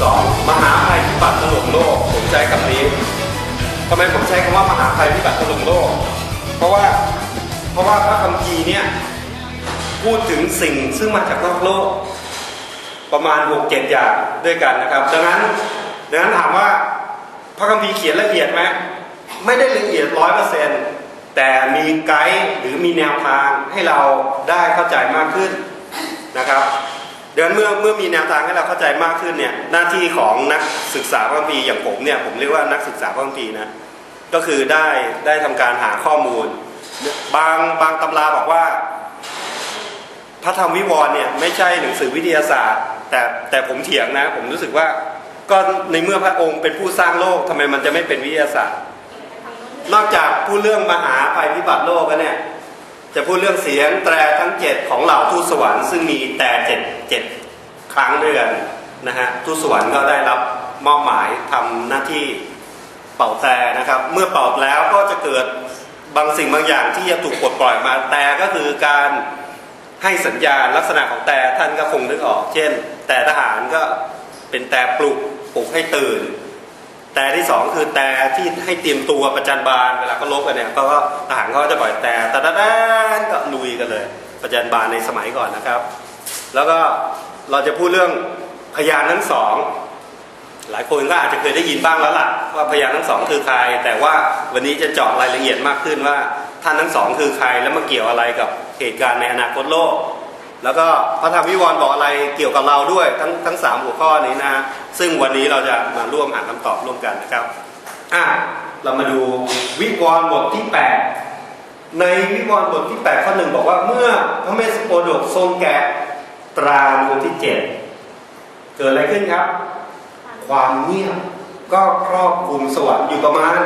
12 มหาภัยพิบัติถล่มโลก ผมใช้คำนี้ทำไมผมใช้คำว่ามหาภัยพิบัติถล่มโลก เพราะว่าเพราะว่าพระคัมภีร์เนี่ยพูดถึงสิ่งซึ่งมาจากนอกโลก ประมาณ6กเจ็ดอย่างด้วยกันนะครับ ดังนั้นดังนั้นถามว่าพระคัมภีร์เขียนละเอียดไหมไม่ได้ละเอียดร้อยเปอร์เซ็นต์แต่มีไกด์หรือมีแนวทางให้เราได้เข้าใจมากขึ้นนะครับ ดังนั้นเมื่อเมื่อมีแนวทางให้เราเข้าใจมากขึ้นเนี่ยหน้าที่ของนักศึกษาพระคัมภีร์อย่างผมเนี่ยผมเรียกว่านักศึกษาพระคัมภีร์นะก็คือได้ได้ทำการหาข้อมูล บางบางตำราบอกว่า พระธรรมวิวรณ์เนี่ยไม่ใช่หนังสือวิทยาศาสตร์ แต่แต่ผมเถียงนะ ผมรู้สึกว่าก็ในเมื่อพระองค์เป็นผู้สร้างโลกทำไมมันจะไม่เป็นวิทยาศาสตร์ นอกจากพูดเรื่องมหาภัยพิบัติโลกแล้วเนี่ย จะพูดเรื่องเสียงแตรทั้งเจ็ดของเหล่าทูตสวรรค์ซึ่งมีแต่เจ็ดเจ็ดครั้งด้วยกันนะฮะทูตสวรรค์ก็ได้รับมอบหมายทำหน้าที่เป่าแต่นะครับ เมื่อเป่าแล้วก็จะเกิดบางสิ่งบางอย่างที่จะถูกปลดปล่อยมาแต่ก็คือการให้สัญญาณลักษณะของแต่ท่านก็คงนึกออก เช่น แต่ทหารก็เป็นแต่ปลุกปลุกให้ตื่น แต่ที่สองคือแต่ที่ให้เตรียมตัวประจันบานเวลาเขาลบกันเนี่ยก็ทหารเขาจะปล่อยแต่ตะดะดนก็ลุยกันเลย ประจันบานในสมัยก่อนนะครับ แล้วก็เราจะพูดเรื่องพยานทั้งสองหลายคนก็อาจจะเคยได้ยินบ้างแล้วล่ะว่าพยานทั้งสองคือใคร แต่ว่าวันนี้จะเจาะรายละเอียดมากขึ้นว่าท่านทั้งสองคือใครแล้วมาเกี่ยวอะไรกับเหตุการณ์ในอนาคตโลก แล้วก็พระธรรมวิวรณ์บอกอะไรเกี่ยวกับเราด้วยทั้งทั้งสามหัวข้อนี้นะซึ่งวันนี้เราจะมาร่วมหาคำตอบร่วมกันนะครับอะเรามาดูวิวรณ์บทที่ 8 ในวิวรณ์บทที่ 8 ข้อหนึ่งบอกว่าเมื่อพระเมสสโปดกทรงแกะตราดวงที่ 7 เกิดอะไรขึ้นครับ ความเงียบก็ครอบคลุมสวรรค์อยู่ประมาณ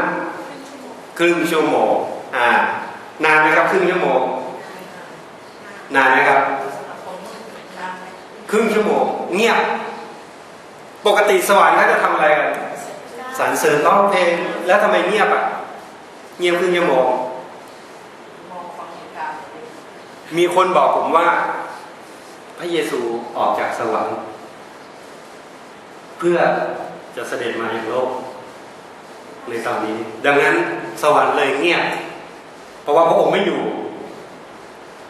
ครึ่งชั่วโมงอ่านานไหมครับครึ่งชั่วโมงนานไหมครับ รึ่งชั่วโมงเงียบ ปกติสวรรค์เขาจะทำอะไรกันสรรเสริญร้องเพลงแล้วทำไมเงียบอะ เงียบครึ่งชั่วโมงมีคนบอกผมว่า พระเยซูออกจากสวรรค์เพื่อจะเสด็จมาอย่างโลก ในตอนนี้ ดังนั้นสวรรค์เลยเงียบเพราะว่าพระองค์ไม่อยู่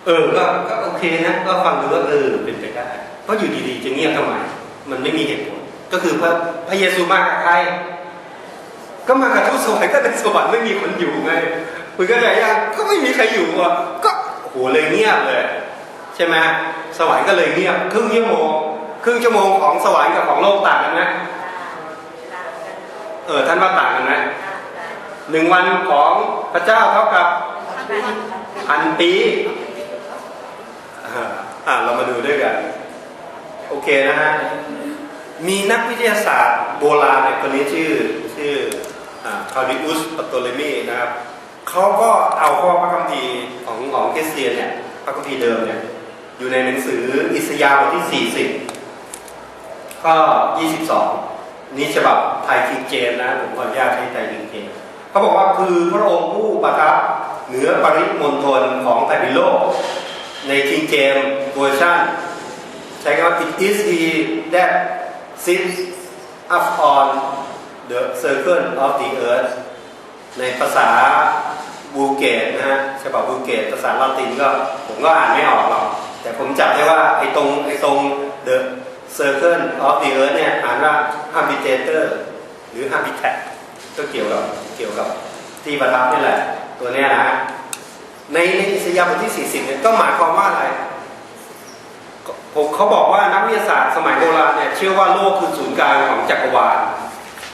เออก็ก็โอเคนะ ก็ฟังดูว่าเออเป็นไปได้ เพราะอยู่ดีๆ จะเงียบทำไมมันไม่มีเหตุผล ก็คือพระพระเยซูมากับใคร ก็มากับทูตสวรรค์ก็ในสวรรค์ไม่มีคนอยู่ไงคุณก็ใจยังก็ไม่มีใครอยู่อะก็โหเลยเงียบเลย ใช่ไหมสวรรค์ก็เลยเงียบครึ่งชั่วโมงครึ่งชั่วโมงของสวรรค์กับของโลกต่างกันไหมเออท่านว่าต่างกันไหมหนึ่งวันของพระเจ้าเท่ากับพันปีอ่าเรามาดูด้วยกัน โอเคนะฮะ มีนักวิทยาศาสตร์โบราณคนนี้ชื่อชื่อคาริอุสปโตเลมีนะครับเขาก็เอาข้อพระคัมภีร์ของของคริสเตียนเนี่ยพระคัมภีร์เดิมเนี่ยอยู่ในหนังสืออิสยาห์บทที่ 40ก็22 นี่ฉบับไทยคิงเจมนะผมขออนุญาตใช้ไทยคิงเจมเขาบอกว่าคือพระองค์ผู้ประทับเหนือปริมณฑลของแผ่นดินโลก ในคิงเจมเวอร์ชัน ใช้คำว่า it is he that sits up on the circle of the earth ในภาษาบูเกตนะฮะฉบับบูเกตภาษาลาตินก็ผมก็อ่านไม่ออกหรอก แต่ผมจับได้ว่าไอ้ตรงไอ้ตรง the circle of the earth เนี่ยอ่านว่า habitator หรือ habitat ก็เกี่ยวกับเกี่ยวกับที่ประทับนี่แหละ ตัวเนี้ยนะฮะในในอิสยาห์บทที่ 40เนี่ยก็หมายความว่าอะไร ผมเขาบอกว่านักวิทยาศาสตร์สมัยโบราณเนี่ยเชื่อว่าโลกคือศูนย์กลางของจักรวาล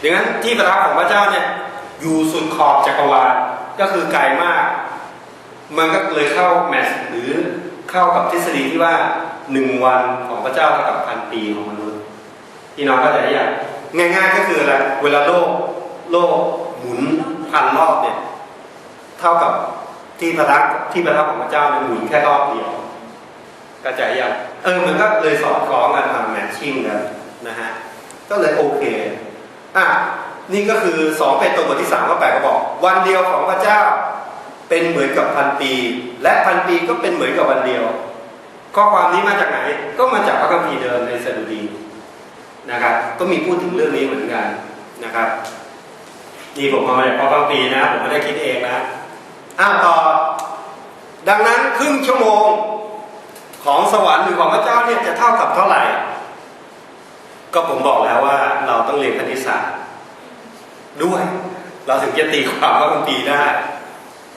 ดังนั้นที่ประทับของพระเจ้าเนี่ยอยู่สุดขอบจักรวาลก็คือไกลมาก มันก็เลยเข้าแมทหรือเข้ากับทฤษฎีที่ว่าหนึ่งวันของพระเจ้าเท่ากับพันปีของมนุษย์พี่น้องก็จะได้ย่างง่ายๆก็คืออะไรเวลาโลกโลกหมุนพันรอบเนี่ยเท่ากับที่ประทับที่ประทับของพระเจ้าเนี่ยหมุนแค่รอบเดียวกระจายยัง เออมันก็เลยสอดคล้องกันทำแมทชิ่งกันนะฮะก็เลยโอเคอะนี่ก็คือสองเป็นตัวบทที่สามก็แปลก็บอก วันเดียวของพระเจ้าเป็นเหมือนกับพันปี และพันปีก็เป็นเหมือนกับวันเดียว ข้อความนี้มาจากไหน ก็มาจากพระคัมภีร์เดิมในสดุดีนะครับ ก็มีพูดถึงเรื่องนี้เหมือนกันนะครับนี่ผมเอามาจากพระคัมภีร์นะ ผมไม่ได้คิดเองนะอ้าวต่อ ดังนั้นครึ่งชั่วโมง ของสวรรค์หรือของพระเจ้าเนี่ยจะเท่ากับเท่าไหร่ ก็ผมบอกแล้วว่าเราต้องเรียนคณิตศาสตร์ด้วย เราถึงจะตีความพระคัมภีร์ได้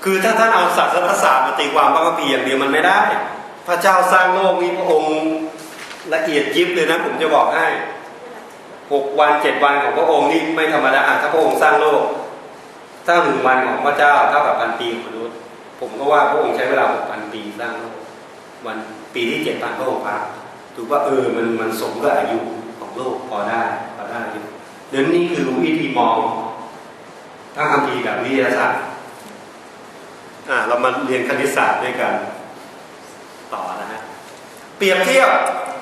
คือถ้าท่านเอาศาสนศาสตร์มาตีความพระคัมภีร์อย่างเดียวมันไม่ได้ พระเจ้าสร้างโลกนี้พระองค์ละเอียดยิบเลยนะผมจะบอกให้หกวันเจ็ดวันของพระองค์นี่ไม่ธรรมดาถ้าพระองค์สร้างโลกสร้างหนึ่งวันของพระเจ้าเท่ากับพันปีของมนุษย์ ผมก็ว่าพระองค์ใช้เวลาหกพันปีสร้างโลกวัน ปีที่เจ็ดพันพระองค์พักถือว่าเออมันมันสมกับอายุของโลกพอได้พอได้อยู่เดี๋ยวนี้คือวิธีมองถ้าคำพีแบบวิทยาศาสตร์อ่าเรามาเรียนคณิตศาสตร์ด้วยกันต่อนะฮะเปรียบเทียบ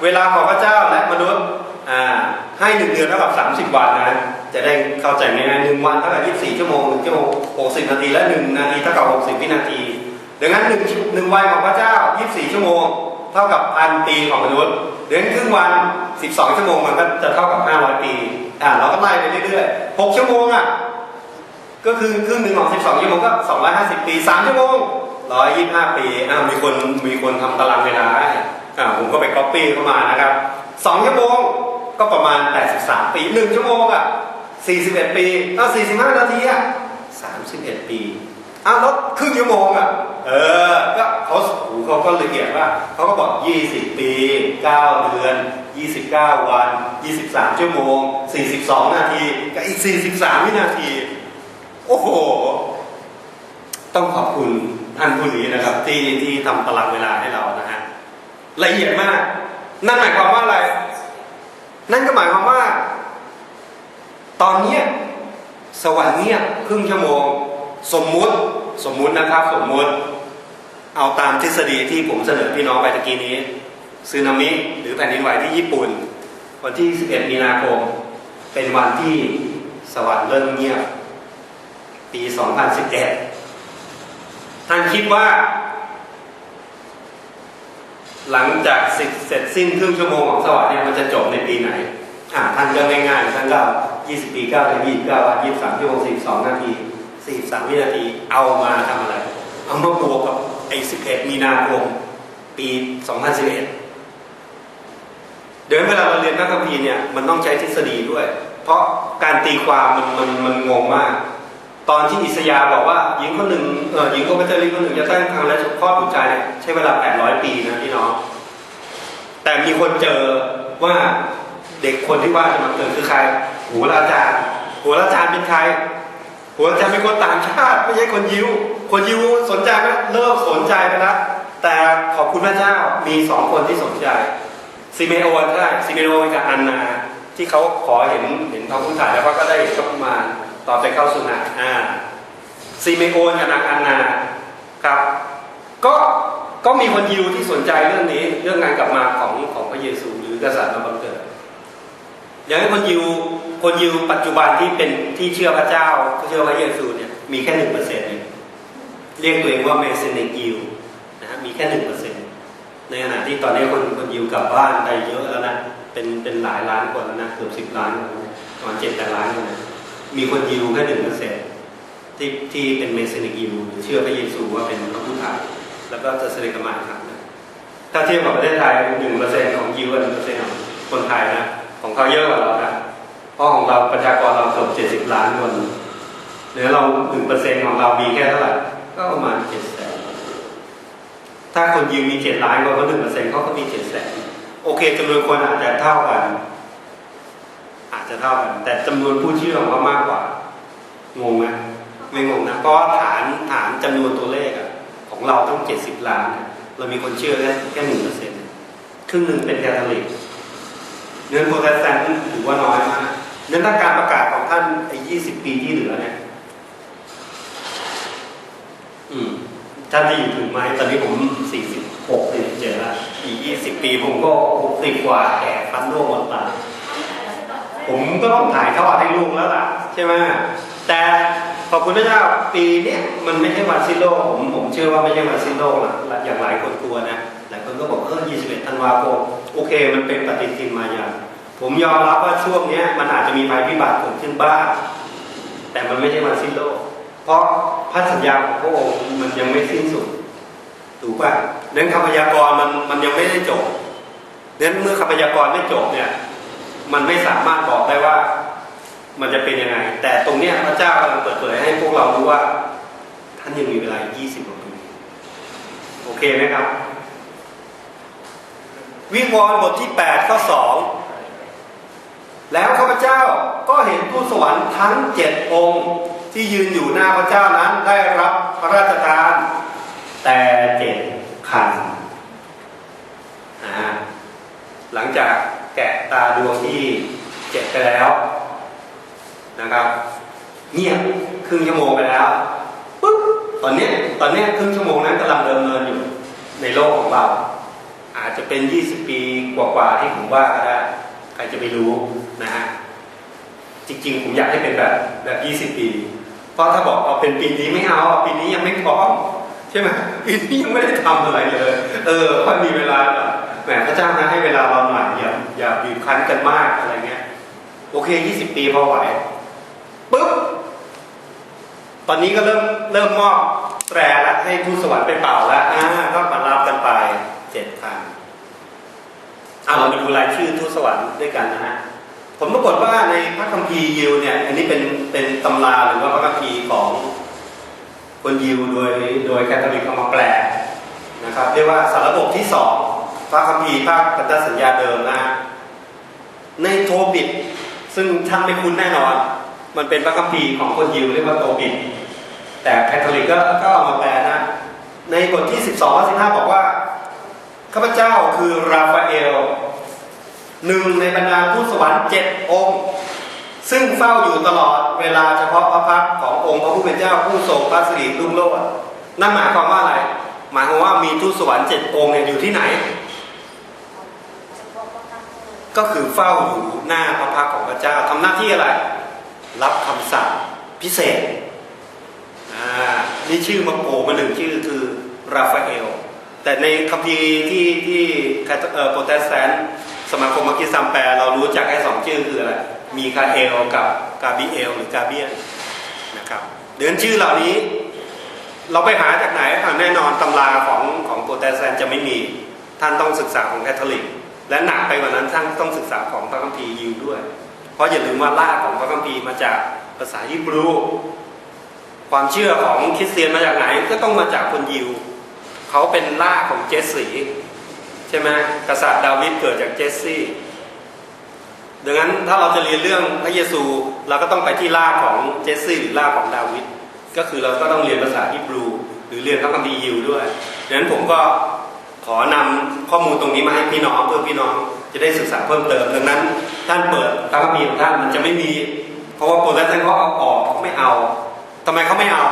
เวลาของพระเจ้าและมนุษย์อ่าให้หนึ่งเดือนเท่ากับสามสิบวันนะจะได้เข้าใจง่ายหนึ่งวันเท่ากับยี่สิบสี่ชั่วโมงหนึ่งชั่วโมงหกสิบนาทีและหนึ่งนาทีเท่ากับหกสิบวินาทีดังนั้นหนึ่งหนึ่งวันของพระเจ้ายี่สิบสี่ชั่วโมง เท่ากับพันปีของมนุษย์เดังนั้นครึ่งวันสิบสองชั่วโมงมันก็จะเท่ากับห้าร้อยปี อ่าเราก็ไล่ไปเรื่อยๆหกชั่วโมงอะ ก็คือครึ่งหนึ่งของ 12 ชั่วโมงก็ 250 ปี 3 ชั่วโมง 125 ปีอ้ามีคนมีคนทำตารางเวลาอ่าผมก็ไปก๊อปปี้เข้ามานะครับ 2 ชั่วโมงก็ประมาณ 83 ปี 1 ชั่วโมงอะ 41 ปีอ้าว45 นาทีอะ 31 ปี อ้าวแล้วครึ่งชั่วโมงอะ เออ ก็เขาโอ้โหเขาก็ละเอียดว่าเขาก็บอก 20 ปี 9 เดือน 29 วัน 23 ชั่วโมง 42 นาทีกับอีก 43 วินาที โอ้โห ต้องขอบคุณท่านผู้นี้นะครับ ที่ที่ทำตารางเวลาให้เรานะฮะละเอียดมาก นั่นหมายความว่าอะไร นั่นก็หมายความว่า ตอนเนี้ยสวรรค์เงียบครึ่งชั่วโมง สมมุติสมมุตินะครับ สมมุติเอาตามทฤษฎีที่ผมเสนอพี่น้องไปตะกี้นี้ซึนามิหรือแผ่นดินไหวที่ญี่ปุ่น วันที่ 11 มีนาคม เป็นวันที่สวรรค์เริ่มเงียบ ปี 2011 ท่านคิดว่า หลังจากเสร็จสิ้นครึ่งชั่วโมงของสวรรค์เนี่ยมันจะจบในปีไหนอ่าท่านก็ง่ายๆท่านก็ 20 ปี9เดือน29วัน23ชั่วโมง42 นาที 43วินาทีเอามาทำอะไร เอามาบวกกับไอ้11มีนาคมปี2011เอ็ดเดี๋ยวเวลาเราเรียนพระคัมภีร์เนี่ยมันต้องใช้ทฤษฎีด้วย เพราะการตีความมันมันมันงงมาก ตอนที่อิสยาบอกว่าหญิงคนหนึ่งเออหญิงคนพระเจ้าลิคนหนึ่งจะตั้งครรภ์และคลอดบุตรชายใช้เวลา800ปีนะพี่น้องแต่มีคนเจอว่าเด็กคนที่ว่าจะมาเกิดคือใครหัวราจารย์หัวราจารย์เป็นใคร หัวราจเป็นคนต่างชาติไม่ใช่คนยิว คนยิวสนใจไหมเลิกสนใจไปแล้วแต่ขอบคุณพระเจ้ามีสองคนที่สนใจซิเมโอนใช่ซิเมโอนกับอันนาที่เขาขอเห็นเห็นท้องผู้ถ่ายแล้วก็ได้เห็นก็มาตอนไปเข้าสุนัขอ่าซิเมโอนกับนางอันนาครับ ก็ก็มีคนยิวที่สนใจเรื่องนี้เรื่องงานกลับมาของของพระเยซูหรือกษัตริย์มาบังเกิด อย่างนั้นคนยิวคนยิวปัจจุบันที่เป็นที่เชื่อพระเจ้าเชื่อพระเยซูเนี่ยมีแค่หนึ่งเปอร์เซ็นต์เองเรียกตัวเองว่าเมสเซนิกยิวนะฮะมีแค่หนึ่งเปอร์เซ็นต์ในขณะที่ตอนนี้คนคนยิวกลับบ้านไปเยอะแล้วนะเป็นเป็นหลายล้านคนแล้วนะเกือบสิบล้านคนนะประมาณเจ็ดแปดล้านคนนะมีคนยิวแค่หนึ่งเปอร์เซ็นต์ที่ที่เป็นเมสเซนิกยิวหรือเชื่อพระเยซูว่าเป็นพระผู้ถ่ายแล้วก็จะเสด็จมาครั้งหนึ่งถ้าเทียบกับประเทศไทยหนึ่งเปอร์เซ็นต์ของยิวหนึ่งเปอร์เซ็นต์ของคนไทยนะ ของเขาเยอะกว่าเรานะเพราะของเราประชากรเราเกือบเจ็ดสิบล้านคนหลือเราหนึ่งเปอร์เซ็นต์ของเรามีแค่เท่าไหร่ก็ประมาณเจ็ดแสนถ้าคนยิวมีเจ็ดล้านคนก็หนึ่งเปอร์เซ็นต์เขาก็มีเจ็ดแสนโอเคจำนวนคนอาจจะเท่ากัน อาจจะเท่ากัน แต่จำนวนผู้เชื่อของเขามากกว่างงไหมไม่งงนะเพราะฐานฐานจำนวนตัวเลขอะของเราต้องเจ็ดสิบล้าน เรามีคนเชื่อแค่แค่หนึ่งเปอร์เซ็นต์ครึ่งหนึ่งเป็นแคทอลิก เนื้อโปรเตสแตนต์ถือว่าน้อยมากเนื้อถ้าการประกาศของท่านไอ้ยี่สิบปีที่เหลือเนี่ยอืมท่านจะอยู่ถึงไหมตอนนี้ผมสี่สิบหกสี่เจ็ดแล้วอีกยี่สิบปีผมก็หกสิบกว่าแก่ฟันโลกหมดตาผมก็ต้องถ่ายทอดให้ลูกแล้วล่ะ ใช่ไหมแต่ขอบคุณพระเจ้าปีเนี้ยมันไม่ใช่วันสิ้นโลกผมผมเชื่อว่าไม่ใช่วันสิ้นโลกหรอกอย่างหลายคนกลัวนะ ก็บอกเออ21ธันวาคมโอเค มันเป็นปฏิทินมายาผมยอมรับว่าช่วงนี้มันอาจจะมีภัยพิบัติเกิดขึ้นบ้างแต่มันไม่ใช่วันสิ้นโลก เพราะพระสัญญาของพระองค์มันยังไม่สิ้นสุด ถูกป่ะเรื่องคำพยากรณ์มันมันยังไม่ได้จบนั้นเมื่อคำพยากรณ์ไม่จบเนี่ย มันไม่สามารถบอกได้ว่า มันจะเป็นยังไง แต่ตรงเนี้ยพระเจ้ากำลังเปิดเผยให้พวกเรารู้ว่า ท่านยังมีเวลา 20กว่าปีโอเคไหมครับ วิงวรณ์บทที่8ข้อ2แล้วข้าพเจ้าก็เห็นทูตสวรรค์ทั้งเจ็ดองค์ที่ยืนอยู่หน้าพระเจ้านั้นได้รับพระราชทาน แต่เจ็ดคันนะหลังจากแกะตาดวงที่เจ็ดไปแล้วนะครับ เงียบครึ่งชั่วโมงไปแล้วปุ๊บตอนนี้ตอนนี้ครึ่งชั่วโมงนั้นกำลังเดิมเนินอยู่ในโลกของเราอา จจะเป็น 20 ปีกว่าๆที่ผมว่าก็ได้ใครจะไปรู้นะฮะจริงๆ ผมอยากให้เป็นแบบแบบ 20 ปี เพราะถ้าบอกเอาเป็นปีนี้ไม่เอาปีนี้ยังไม่พร้อมใช่ไหมปีนี้ยังไม่ได้ทำอะไรเลย เออค่อมีเวลาแหมพระเจ้านะให้เวลาเราหน่อยอย่าอย่าบีบคั้นกันมากอะไรเงี้ย โอเค 20 ปีพอไหวปุ๊บตอนนี้ก็เริ่มเริ่มมอบแตรแล้วให้ทูตสวรรค์ไปเป่าแล้วอ่าก็มารับกันไปเจ็ดคัน เอาเรามาดูรายชื่อทูตสวรรค์ด้วยกันนะฮะผมปรากฏว่าในพระคัมภีร์ยิวเนี่ย อันนี้เป็นเป็นตำราหรือว่าพระคัมภีร์ของคนยิวโดยโดยแคทอลิกเอามาแปลนะครับ เรียกว่าสารบบที่สองพระคัมภีร์ภาคพันธสัญญาเดิมนะฮะในโทบิดซึ่งท่านไม่คุ้นแน่นอน มันเป็นพระคัมภีร์ของคนยิวเรียกว่าโตบิดแต่แคทอลิกก็ก็เอามาแปลนะ ในบทที่ 12ข้อ15 บอกว่า ข้าพเจ้าคือราฟาเอลหนึ่งในบรรดาทูตสวรรค์เจ็ดองค์ ซึ่งเฝ้าอยู่ตลอดเวลาเฉพาะพระพักขององค์พระผู้เป็นเจ้าผู้ทรงพระสิริรุ่งโรจน์นั่นหมายความว่าอะไร หมายความว่ามีทูตสวรรค์เจ็ดองค์เนี่ยอยู่ที่ไหน ก็คือเฝ้าอยู่หน้าพระพักของพระเจ้าทำหน้าที่อะไร รับคำสั่งพิเศษ อ่า นี่ชื่อมาโผล่มาหนึ่งชื่อคือราฟาเอล แต่ในคัมภีร์ที่ที่โปรเตสแตนต์สมาคมมักคิซัมแปลเรารู้จักแค่สองชื่อคืออะไร มีคาเอลกับกาบิเอลหรือกาเบียนนะครับเดือนชื่อเหล่านี้ เราไปหาจากไหนแน่นอนตำราของของโปรเตสแตนต์จะไม่มี ท่านต้องศึกษาของแคทอลิก และหนักไปกว่านั้นท่านต้องศึกษาของพระคัมภีร์ยิวด้วย เพราะอย่าลืมว่ารากของพระคัมภีร์มาจากภาษาฮิบรู ความเชื่อของคริสเตียนมาจากไหนก็ต้องมาจากคนยิว เขาเป็นราของเจสสีใช่ไหมกษัตริย์ดาวิดเกิดจากเจสซี่ดังนั้นถ้าเราจะเรียนเรื่องพระเยซูเราก็ต้องไปที่ราของเจสซี่หรือราของดาวิดก็คือเราก็ต้องเรียนภาษาฮิบรู หรือเรียนพระคัมภีร์ยิวด้วยดังนั้นผมก็ขอนำข้อมูลตรงนี้มาให้พี่น้องเพื่อพี่น้องจะได้ศึกษาเพิ่มเติมดังนั้น ท่านเปิดพระคัมภีร์ของท่านมันจะไม่มี เพราะว่าโปรเตสแตนต์เขาเอาออกเขาไม่เอาทำไมเขาไม่เอา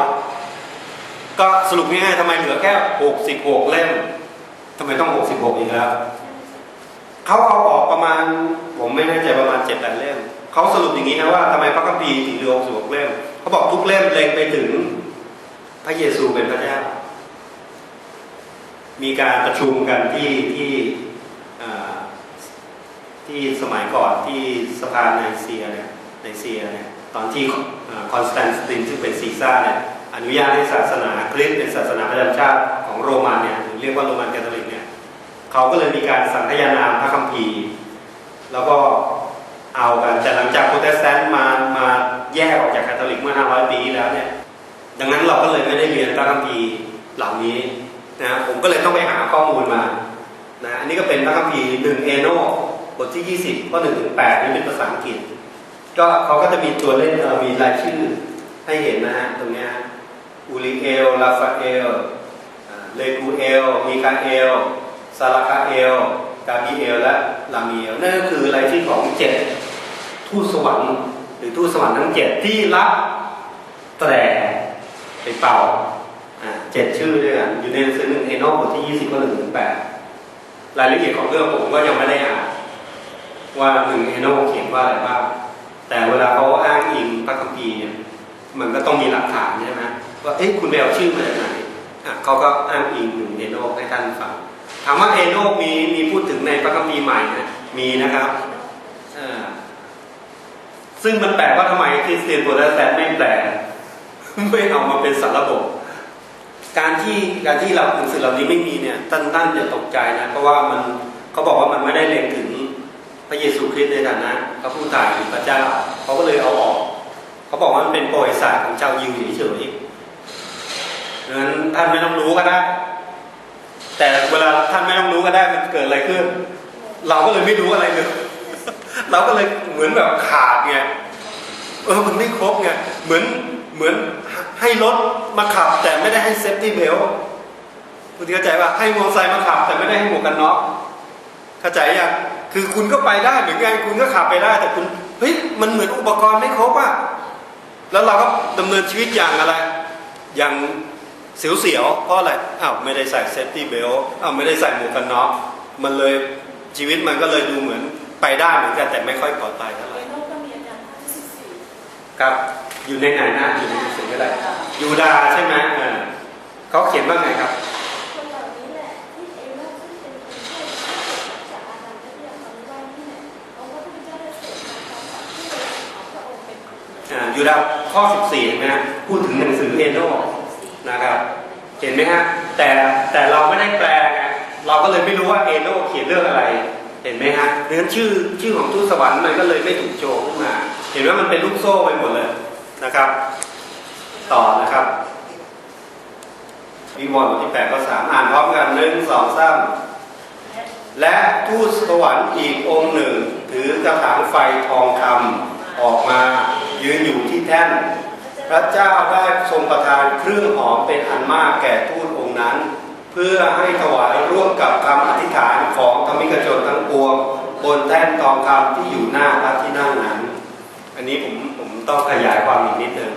ก็สรุปง่ายๆทำไมเหลือแค่ 66 เล่มทำไมต้อง 66 อีกแล้วเขาเอาออกประมาณ ผมไม่แน่ใจประมาณ 7-8 เล่มเขาสรุปอย่างนี้นะว่าทำไมพระคัมภีร์ถึงเหลือ 66 เล่มเขาบอกทุกเล่มเล็งไปถึง พระเยซูเป็นพระเจ้า มีการประชุมกันที่ที่ที่สมัยก่อนที่สภาไนเซียเนี่ยไนเซียเนี่ยตอนที่คอนสแตนตินซึ่งเป็นซีซ่าเนี่ย อนุญาตให้ศาสนาคริสต์เป็นศาสนาประจำชาติของโรมันเนี่ยหรือเรียกว่าโรมันคาทอลิกเนี่ยเขาก็เลยมีการสังคายนามพระคัมภีร์ แล้วก็เอากันแต่หลังจากโปรเตสแตนต์มามาแยกออกจากคาทอลิกเมื่อ 500 ปีแล้วเนี่ยดังนั้นเราก็เลยไม่ได้เรียนพระคัมภีร์เหล่านี้นะผมก็เลยต้องไปหาข้อมูลมานะอันนี้ก็เป็นพระคัมภีร์หนึ่งเอโนบทที่ 20 ข้อ1ถึง8นี่เป็นภาษาอังกฤษ ก็เขาก็จะมีตัวเล่นมีรายชื่อให้เห็นนะฮะตรงเนี้ย อูริเอล ลาฟาเอล เลกูเอล มีคาเอลซาลาคาเอล กาบิเอล และลามีเอล นั่นก็คือรายชื่อของเจ็ดทูตสวรรค์หรือทูตสวรรค์ทั้งเจ็ดที่รับแตรไปเป่าเจ็ดชื่อด้วยกันอยู่ในหนังสือหนึ่งเอโนบทที่20ข้อ1ถึง8รายละเอียดของเรื่องผมก็ยังไม่ได้อ่านว่าหนึ่งเอโนเขียนว่าอะไรบ้างแต่เวลาเขาอ้างอิงพระคัมภีร์เนี่ยมันก็ต้องมีหลักฐานใช่ไหม ว่าเอ๊ะคุณไปเอาชื่อมาจากไหนอ่เขาก็อ้างอิงหนึ่งเอโนให้ท่านฟังทามว่าเอโนกมีมีพูดถึงในพระคัมภีร์ใหม่นะมีนะครับอ่าซึ่งมันแปลว่าทำไมคริสเตียนโปรเตสแตนต์ไม่แปลไม่เอามาเป็นสารระบบ การที่การที่เราหนังสือเหล่านี้ไม่มีเนี่ยท่านท่านจะตกใจนะเพราะว่ามันเขาบอกว่ามันไม่ได้เล็งถึงพระเยซูคริสต์ในฐานะพระผู้ตายหรือพระเจ้าเขาก็เลยเอาออก เขาบอกว่ามันเป็นประวัติศาสตร์ของชาวยิวเฉยๆ งนั้นท่านไม่ต้องรู้ก็ได้ แต่เวลาท่านไม่ต้องรู้ก็ได้มันเกิดอะไรขึ้น เราก็เลยไม่รู้อะไรเลย เราก็เลยเหมือนแบบขาดไง เออ มันไม่ครบไง เหมือนเหมือนให้รถมาขับ แต่ไม่ได้ให้เซฟตี้เบลต์คุณเข้าใจป่ะให้มอเตอร์ไซค์มาขับ แต่ไม่ได้ให้หมวกกันน็อก เข้าใจยังคือคุณก็ไปได้เหมือนกันคุณก็ขับไปได้แต่คุณเฮ้ยมันเหมือนอุปกรณ์ไม่ครบอะแล้วเราก็ดำเนินชีวิตอย่างอะไร อย่าง เสียวๆเพราะอะไรอ้าวไม่ได้ใส่เซฟตี้เบลต์อ้าวไม่ได้ใส่หมวกกันน็อกมันเลยชีวิตมันก็เลยดูเหมือนไปได้เหมือนกันแต่ไม่ค่อยปลอดภัยเท่าไหร่เอโนก็มีอาจารย์ท่านที่สี่ครับอยู่ในไหนนะอยู่ในหนังสืออะไรยูดาใช่ไหมเออเขาเขียนว่าไงครับคนเหล่านี้แหละที่เอโนซึ่งเป็นคนที่เกิดจากอาดัมและเอียความว่านี่แหละองค์พระผู้เป็นเจ้าได้เสด็จมาพร้อมกับที่ของพระองค์เป็นคนเดียวอ่ายูดาข้อ 14เห็นไหมฮะพูดถึงหนังสือเอโน นะครับ เห็นไหมฮะแต่แต่เราไม่ได้แปลไงเราก็เลยไม่รู้ว่าเอโนเขียนเรื่องอะไร เห็นไหมฮะเรื่องชื่อชื่อของทูตสวรรค์มันก็เลยไม่ถูกโชว์ขึ้นมา เห็นว่ามันเป็นลูกโซ่ไปหมดเลยนะครับ ต่อนะครับวิวรณ์บทที่แปดข้อสามอ่านพร้อมกันหนึ่งสองสามและทูตสวรรค์อีกองค์หนึ่ง ถือกระถางไฟทองคำออกมายืนอยู่ที่แท่น พระเจ้าได้ทรงประทานเครื่องหอมเป็นอันมากแก่ทูตองค์นั้น เพื่อให้ถวายร่วมกับคำอธิษฐานของธรรมิกชนทั้งปวงบนแท่นทองคำที่อยู่หน้าพระที่นั่งนั้น อันนี้ผมผมต้องขยายความอีกนิดนึง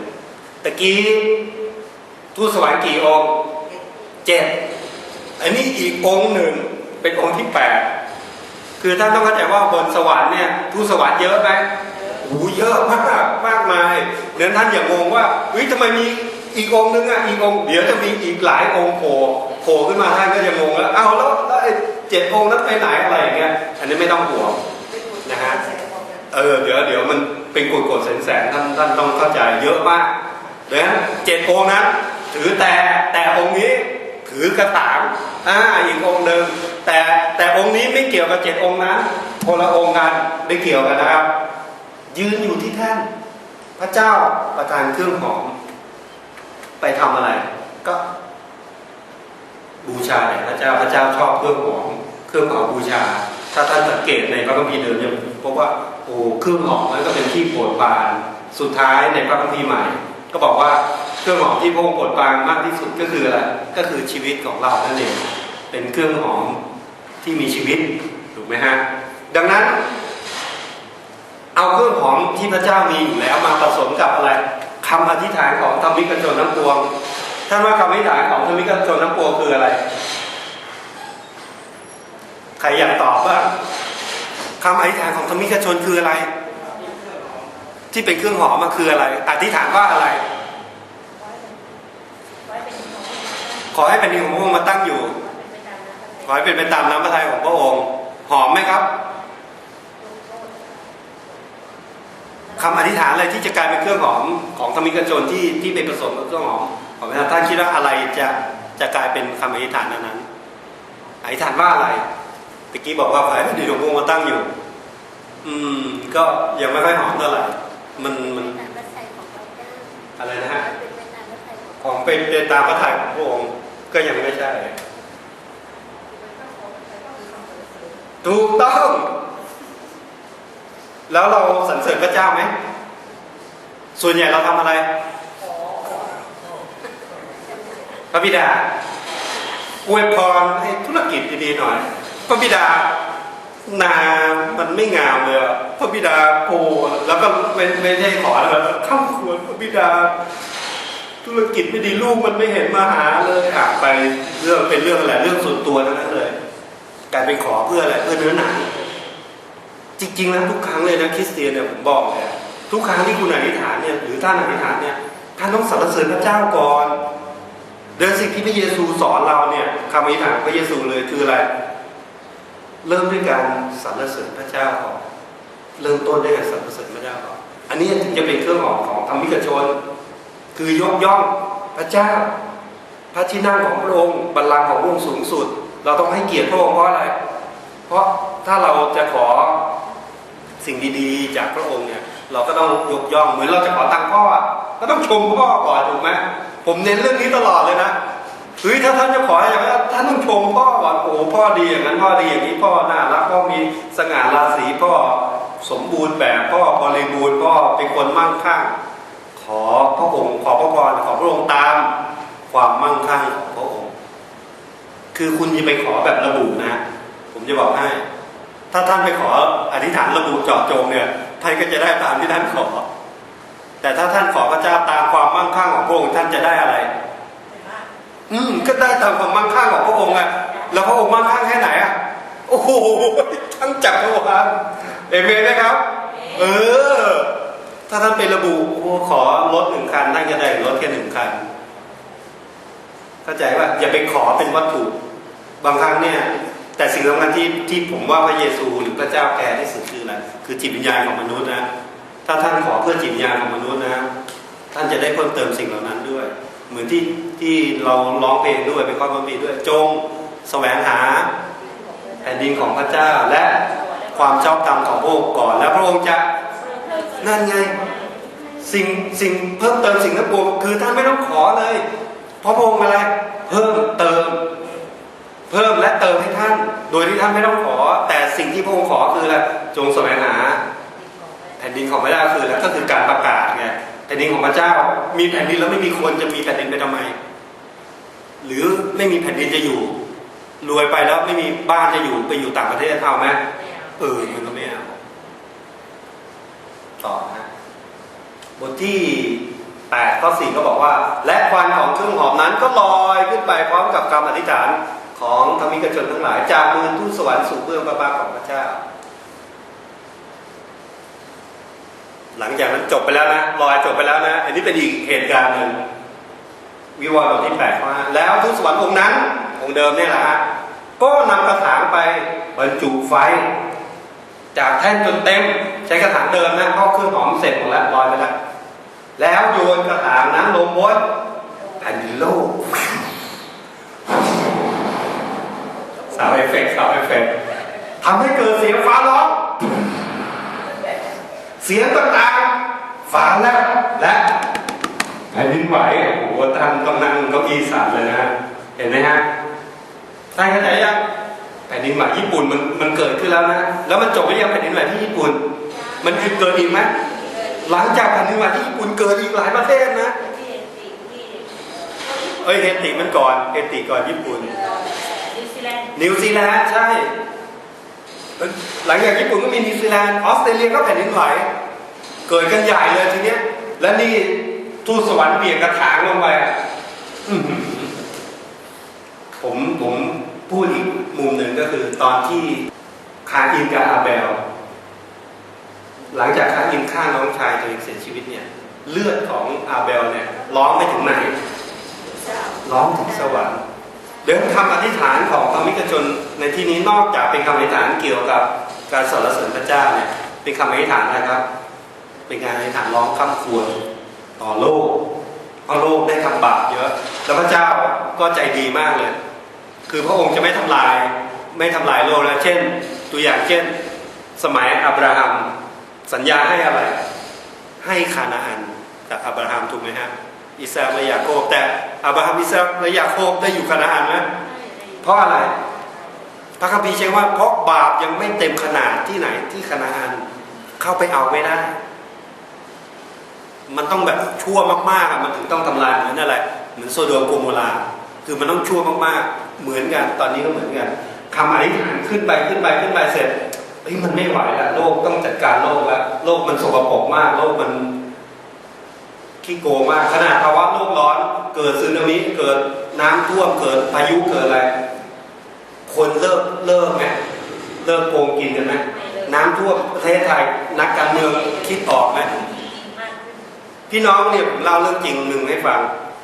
ตะกี้ทูตสวรรค์กี่องค์เจ็ดอันนี้อีกองค์หนึ่งเป็นองค์ที่แปดคือท่านต้องเข้าใจว่าบนสวรรค์เนี่ยทูตสวรรค์เยอะไหมโอ้โหเยอะมากมากมายเดี๋ยวท่านอย่างงว่าเฮ้ยทำไมมีอีกองค์นึงอะอีกองเดี๋ยวจะมีอีกหลายองค์โผล่โผล่ขึ้นมาท่านก็จะงงแล้วเอาแล้วแล้วไอ้เจ็ดองค์นั้นไปไหนอะไรอย่างเงี้ยอันนี้ไม่ต้องห่วงนะฮะเออเดี๋ยวเดี๋ยวมันเป็นกฎกฎแสนแสนท่านท่านต้องเข้าใจเยอะมากดังนั้นเจ็ดองค์นั้นถือแต่แต่องค์นี้ถือกระถางอ่าอีกองค์หนึ่งแต่แต่องค์นี้ไม่เกี่ยวกับเจ็ดองค์นั้นคนละองค์กันไม่เกี่ยวกันนะครับ ยืนอยู่ที่แท่นพระเจ้าประทานเครื่องหอม ไปทำอะไร ก็บูชาแด่พระเจ้าพระเจ้าชอบเครื่องหอมเครื่องหอมบูชา ถ้าท่านสังเกตในพระคัมภีร์เดิมเนี่ยพบว่าโอ้เครื่องหอมนั้นก็เป็นที่โปรดปรานสุดท้ายในพระคัมภีร์ใหม่ ก็บอกว่าเครื่องหอมที่พระองค์โปรดปรานมากที่สุดก็คืออะไรก็คือชีวิตของเรานั่นเองเป็นเครื่องหอมที่มีชีวิตถูกไหมฮะดังนั้น เอาเครื่องหอมที่พระเจ้ามีอยู่แล้วมาผสมกับอะไรคำอธิษฐานของธรรมิกชนทั้งปวงท่านว่าคำอธิษฐานของธรรมิกชนทั้งปวงคืออะไร ใครอยากตอบบ้างคำอธิษฐานของธรรมิกชนคืออะไร ที่เป็นเครื่องหอมมาคืออะไร อธิษฐานว่าอะไร ขอให้แผ่นดินของพระองค์มาตั้งอยู่เป็นไปตามนั้นขอให้เป็นไปตามน้ำพระทัยของพระองค์ หอมไหมครับ คำอธิษฐานอะไรที่จะกลายเป็นเครื่องหอมของธรรมิกชนที่ที่เป็นผสมกับเครื่องหอมของพระเจ้าท่านคิดว่าอะไรจะจะกลายเป็นคำอธิษฐานนั้นนั้นอธิษฐานว่าอะไรตะกี้บอกว่าขอให้แผ่นดินของพระองค์มาตั้งอยู่ อืม ก็ยังไม่ค่อยหอมเท่าไหร่มันมันตามพระทัยของพระเจ้าอะไรนะฮะเป็นไปตามพระทัยของของเป็นไปตามพระทัยของพระองค์ก็ยังไม่ใช่ ถูกต้อง แล้วเราสรรเสริญพระเจ้าไหม ส่วนใหญ่เราทำอะไร พระบิดาอวยพรให้ธุรกิจดีๆหน่อย พระบิดานามันไม่งามเลยพระบิดาโอ้แล้วก็ไม่ไม่ใช่ขอแล้วข้ามควรพระบิดา ธุรกิจไม่ดีลูกมันไม่เห็นมาหาเลยอะไปเรื่องเป็นเรื่องอะไรเรื่องส่วนตัวนั้นเลยกลายเป็นขอเพื่ออะไรเพื่อเนื้อหนัง จริงๆแล้วทุกครั้งเลยนะคริสเตียนเนี่ยผมบอกเลยทุกครั้งที่คุณอธิษฐานเนี่ยหรือท่านอธิษฐานเนี่ยท่านต้องสรรเสริญพระเจ้าก่อนเดังนั้นสิ่งที่พระเยซูสอนเราเนี่ยคำอธิษฐานพระเยซูเลยคืออะไร เริ่มด้วยการสรรเสริญพระเจ้าก่อนเริ่มต้นด้วยการสรรเสริญพระเจ้าก่อนอันนี้จะเป็นเครื่องหอมของธรรมิกชน คือยกย่องพระเจ้า พระที่นั่งของพระองค์บัลลังก์ของพระองค์สูงสุด เราต้องให้เกียรติพระองค์เพราะอะไร เพราะถ้าเราจะขอ สิ่งดีๆ จากพระองค์เนี่ยเราก็ต้องยกย่องเหมือนเราจะขอตังค์พ่อก็ต้องชมพ่อก่อนถูกไหมผมเน้นเรื่องนี้ตลอดเลยนะเฮ้ยถ้าท่านจะขออย่างนั้นท่านต้องชมพ่อก่อนโอ้พ่อดีอย่างนั้นพ่อดีอย่างนี้พ่อน่ารักพ่อมีสง่าราศีพ่อสมบูรณ์แบบพ่อบริบูรณ์พ่อเป็นคนมั่งคั่งขอพระองค์ขอพระพรขอพระองค์ตามความมั่งคั่งของพระองค์ คือคุณจะไปขอแบบระบุนะ ผมจะบอกให้ ถ้าท่านไปขออธิษฐานระบุเจาะจงเนี่ยท่านก็จะได้ตามที่ท่านขอ แต่ถ้าท่านขอพระเจ้าตามความมั่งคั่งของพระองค์ท่านจะได้อะไร อืมก็ได้ตามความมั่งคั่งของพระองค์อะแล้วพระองค์มั่งคั่งแค่ไหนอะโอ้โหทั้งจักรวาลเอเมนไหมครับ เออ ถ้าท่านไประบุขอรถหนึ่งคันท่านจะได้รถแค่หนึ่งคันเข้าใจว่าอย่าไปขอเป็นวัตถุ บางครั้งเนี่ย แต่สิ่งสำคัญที่ที่ผมว่าพระเยซูหรือพระเจ้าแคร์ที่สุดคืออะไรคือจิตวิญญาณของมนุษย์นะ ถ้าท่านขอเพื่อจิตวิญญาณของมนุษย์นะ ท่านจะได้เพิ่มเติมสิ่งเหล่านั้นด้วย เหมือนที่ที่เราร้องเพลงด้วยเป็นข้อความดีด้วยจงแสวงหาแผ่นดินของพระเจ้าและความชอบธรรมของพระองค์ก่อน แล้วพระองค์จะนั่นไงสิ่งสิ่งเพิ่มเติมสิ่งนั้นปวงคือท่านไม่ต้องขอเลย เพราะพระองค์อะไรเพิ่มเติม เพิ่มและเติมให้ท่าน โดยที่ท่านไม่ต้องขอ แต่สิ่งที่พระองค์ขอคืออะไรจงแสวงหาแผ่นดินของพระเจ้าคืออะไรก็คือการประกาศไงแผ่นดินของพระเจ้า มีแผ่นดินแล้วไม่มีคนจะมีแผ่นดินไปทำไม หรือไม่มีแผ่นดินจะอยู่รวยไปแล้วไม่มีบ้านจะอยู่ไปอยู่ต่างประเทศเอาไหมเออมันก็ไม่เอาต่อนะบทที่8ข้อ4ก็บอกว่า และควันของเครื่องหอมนั้นก็ลอยขึ้นไปพร้อมกับคำอธิษฐาน ของธรรมิกชนทั้งหลาย จากมือทูตสวรรค์สู่เบื้องพระบาทของพระเจ้า หลังจากนั้นจบไปแล้วนะลอยจบไปแล้วนะ อันนี้เป็นอีกเหตุการณ์หนึ่งวิวรณ์บทที่แปดว่าแล้วทูตสวรรค์องค์นั้นองค์เดิมเนี่ยแหละฮะก็นำกระถางไปบรรจุไฟ จากแท่นจนเต็มใช้กระถางเดิมนะเพราเครื่องหอมเสร็จหมดแล้วลอยไปแล้วแล้วโยนกระถางนั้นลงบนแผ่นดินโลก สาวเอฟเฟกต์สาวเอฟเฟกต์ทำให้เกิดเสียงฟ้าร้อง เสียงต่างๆฟ้าแลบและแผ่นดินไหวโอ้โหท่านต้องนั่งเก้าอี้สั่นเลยนะฮะเห็นไหมฮะท่านเข้าใจยังแผ่นดินไหวญี่ปุ่นมันมันเกิดขึ้นแล้วนะ แล้วมันจบไปยังแผ่นดินไหวที่ญี่ปุ่น มันคือเกิดอีกไหมหลังจากแผ่นดินไหวที่ญี่ปุ่นเกิดอีกหลายประเทศนะ เอ้ยเฮติมันก่อนเฮติก่อนญี่ปุ่น นิวซีแลนด์ใช่ หลังจากญี่ปุ่นก็มีนิวซีแลนด์ออสเตรเลียก็แผ่นดินไหวเกิดกันใหญ่เลยทีเนี้ย และนี่ทูตสวรรค์เบี่ยงกระถางลงไปอะอื้อหือผมผมพูดอีกมุมหนึ่งก็คือตอนที่คาอินกับอาเบล หลังจากคาอินฆ่าน้องชายตัวเองเสียชีวิตเนี่ย เลือดของอาเบลเนี่ยร้องไม่ถึงไหนร้องถึงสวรรค์ เดี๋ยวคำอธิษฐานของพระมิกชนในที่นี้นอกจากเป็นคำอธิษฐานเกี่ยวกับการสรรเสริญพระเจ้าเนี่ยเป็นคำอธิษฐานนะครับ เป็นการอธิษฐานร้องคำควรต่อโลกเพราะโลกได้ทำบาปเยอะ แล้วพระเจ้าก็ใจดีมากเลย คือพระองค์จะไม่ทำลายไม่ทำลายโลกแล้วเช่น ตัวอย่างเช่น สมัยอับราฮัมสัญญาให้อะไร ให้คานาอันกับอับราฮัมถูกไหมฮะอิสราเอลยาโคบแต่ อับราฮัมอิสราเอลและยาโคบได้อยู่คานาอันไหมเพราะอะไร พระคัมภีร์ใช้ว่าเพราะบาปยังไม่เต็มขนาดที่ไหนที่คานาอันเข้าไปเอาไม่ได้ มันต้องแบบชั่วมากๆอะมันถึงต้องทำลายเหมือนอะไรเหมือนโซโดมโกโมราคือมันต้องชั่วมากๆ เหมือนกันตอนนี้ก็เหมือนกันคำอธิษฐานขึ้นไปขึ้นไปขึ้นไปเสร็จเฮ้ยมันไม่ไหวแล้วโลกต้องจัดการโลกแล้วโลกมันสกปรกมาก โลกมัน ขี้โกงมากขนาดภาวะโลกร้อน เกิดสึนามิเกิดน้ำท่วมเกิดพายุเกิดอะไร คนเลิกเลิกไหมเลิกโกงกินกันไหมน้ำท่วมประเทศไทยนักการเมืองคิดออกไหมพี่น้องเนี่ยผมเล่าเรื่องจริงหนึ่งให้ฟัง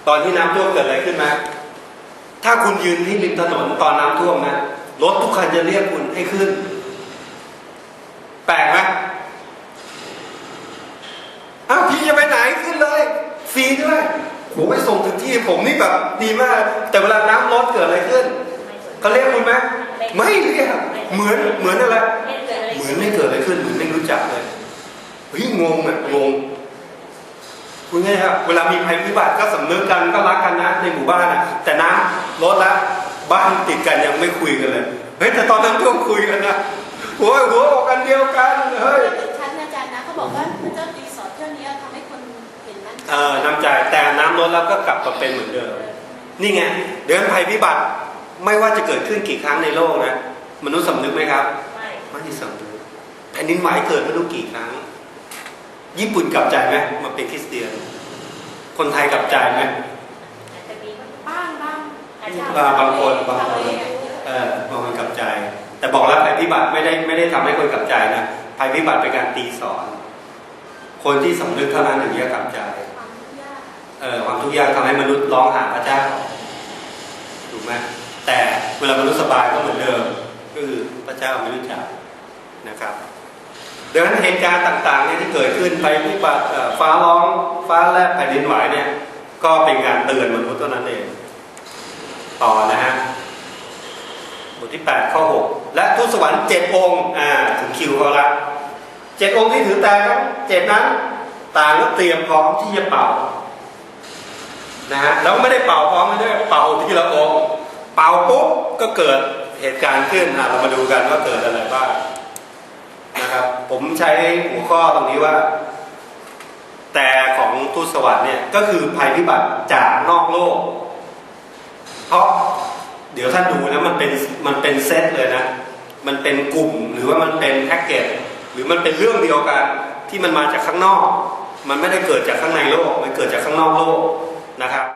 ตอนที่น้ำท่วมเกิดอะไรขึ้นไหมถ้าคุณยืนที่ริมถนนตอนน้ำท่วมนะรถทุกคันจะเรียกคุณให้ขึ้น แปลกไหมอ้าวพี่จะไปไหนขึ้นเลยฟรีด้วยโห ไปส่งถึงที่ผมนี่แบบดีมาก แต่เวลาน้ำลดเกิดอะไรขึ้นเขาเรียกคุณไหมไม่เรียกเหมือนเหมือนอะไรไม่เกิดอะไรเหมือนไม่เกิดอะไรขึ้นเหมือนไม่รู้จักเลยเฮ้ยงงอะงงคุณไงครับเวลามีภัยพิบัติก็สำนึกกันก็รักกันนะในหมู่บ้านอะ แต่น้ำลดละบ้านติดกันยังไม่คุยกันเลยเฮ้ยแต่ตอนนั้นท่วมคุยกันนะหัวหัวอกกันเดียวกันเฮ้ยชัดนะอาจารย์นะเขาบอกว่าพระเจ้ารีสอร์ทเที่ยวนี้ทำให้คนเห็นนั้นเออน้ำใจ แต่น้ำลดแล้วก็กลับมาเป็นเหมือนเดิม นี่ไงเดี๋ยวภัยพิบัติไม่ว่าจะเกิดขึ้นกี่ครั้งในโลกนะมนุษย์สำนึกไหมครับ ไม่ไม่ได้สำนึกแผ่นดินไหวเกิดไม่รู้กี่ครั้ง ญี่ปุ่นกลับใจไหมมาเป็นคริสเตียน คนไทยกลับใจไหมอาจจะมีบ้างบ้างอาจจะอ่าบางคนบางคนเออบางคนกลับใจ แต่บอกแล้วภัยพิบัติไม่ได้ไม่ได้ทำให้คนกลับใจนะภัยพิบัติเป็นการตีสอน คนที่สำนึกเท่านั้นถึงจะกลับใจ ความทุกข์ยากเอ่อความทุกข์ยากทำให้มนุษย์ร้องหาพระเจ้าถูกไหมแต่เวลามนุษย์สบายก็เหมือนเดิมก็คือพระเจ้าไม่รู้จักนะครับดังนั้นเหตุการณ์ต่างๆเนี่ยที่เกิดขึ้นไปพิบัติเอ่อฟ้าร้องฟ้าแลบแผ่นดินไหวเนี่ย ก็เป็นการเตือนมนุษย์เท่านั้นเอง ต่อนะฮะบทที่ 8 ข้อ 6 และทูตสวรรค์เจ็ดองค์อ่าถึงคิวเขาละเจ็ดองค์ที่ถือแต่นั้นเจ็ดนั้นต่างก็เตรียมพร้อมที่จะเป่า นะฮะแล้วไม่ได้เป่าพร้อมกันด้วยเป่าทีละองค์เป่าปุ๊บก็เกิดเหตุการณ์ขึ้นอะเรามาดูกันว่าเกิดอะไรบ้างนะครับ ผมใช้หัวข้อตรงนี้ว่า แต่ของทูตสวรรค์เนี่ยก็คือภัยพิบัติจากนอกโลก เพราะเดี๋ยวท่านดูนะมันเป็นมันเป็นเซตเลยนะ มันเป็นกลุ่มหรือว่ามันเป็นแพ็กเกจหรือมันเป็นเรื่องเดียวกันที่มันมาจากข้างนอก มันไม่ได้เกิดจากข้างในโลก มันเกิดจากข้างนอกโลก นะครับ